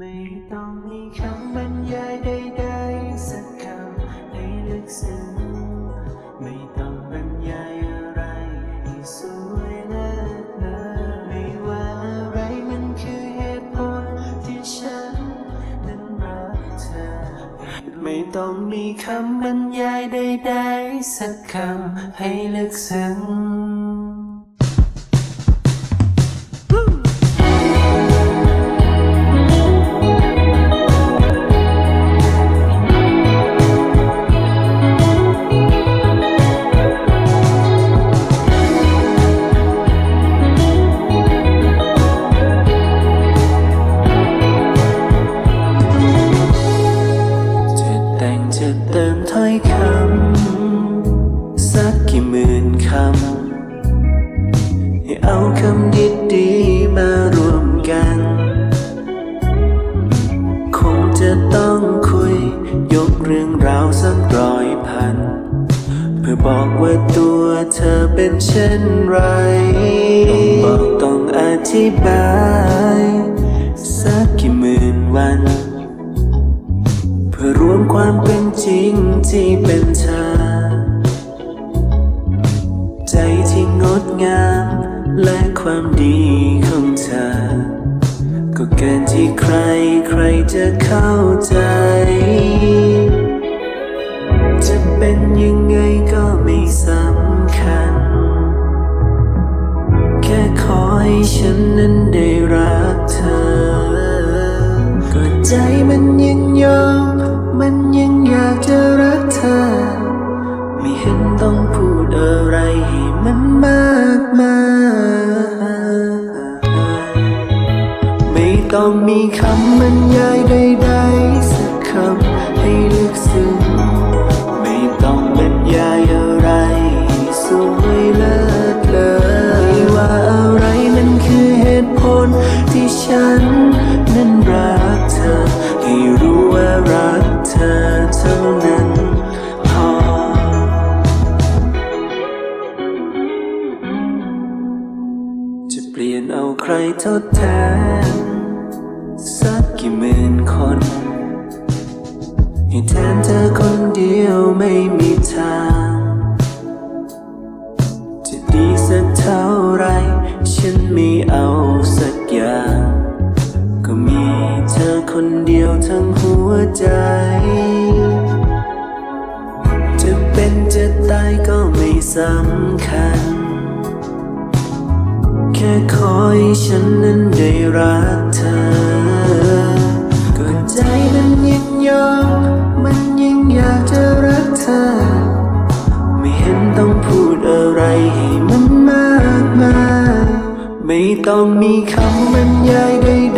ไม่ต้องมีคำบรรยายใดๆสักคำให้ลึกซึ้งไม่ต้องบรรยายอะไรให้สวยเลิศเลอไม่ว่าอะไรมันคือเหตุผลที่ฉันนั้นรักเธอ ไม่ต้องมีคำบรรยายใดๆสักคำให้ลึกซึ้ง กกี่หมื่นคำให้เอาคำดีๆมารวมกัน คงจะต้องคุยยกเรื่องราวสักร้อยพัน เพื่อบอกว่าตัวเธอเป็นเช่นไร ต้องบอกต้องอธิบาย สักกี่หมื่นวันเพื่อรวมความเป็นจริงที่เป็นเธอ ที่งดงาม และความดีของเธอ ก็เกินที่ใครใครจะเข้าใจ จะเป็นยังไงก็ไม่สำคัญ แค่ขอให้ฉันนั้นได้รักเธอ ก็ใจมันยังยอมมันยังอยากจะรักเธอ ไม่เห็นต้องพูดอะไร มันมากมายไม่ต้องมีคำบรรยายใดๆสักคำให้ลึกซึ้งไม่ต้องบรรยายอะไรสวยเลิศเลยว่าอะไรมันคือเหตุผลที่ฉันนั้นรักเธอให้รู้ว่ารักเธอ ทดแทน สักกี่หมื่นคน ให้แทนเธอคนเดียวไม่มีทาง จะดีสักเท่าไร ฉันไม่เอาสักอย่าง ก็มีเธอคนเดียวทั้งหัวใจ จะเป็นจะตายก็ไม่สำคัญ แค่ขอให้ฉันนั้นได้รักเธอก็ใจมันยังยอมมันยังอยากจะรักเธอ ไม่เห็นต้องพูดอะไรให้มันมากมาย ไม่ต้องมีคำบรรยายใด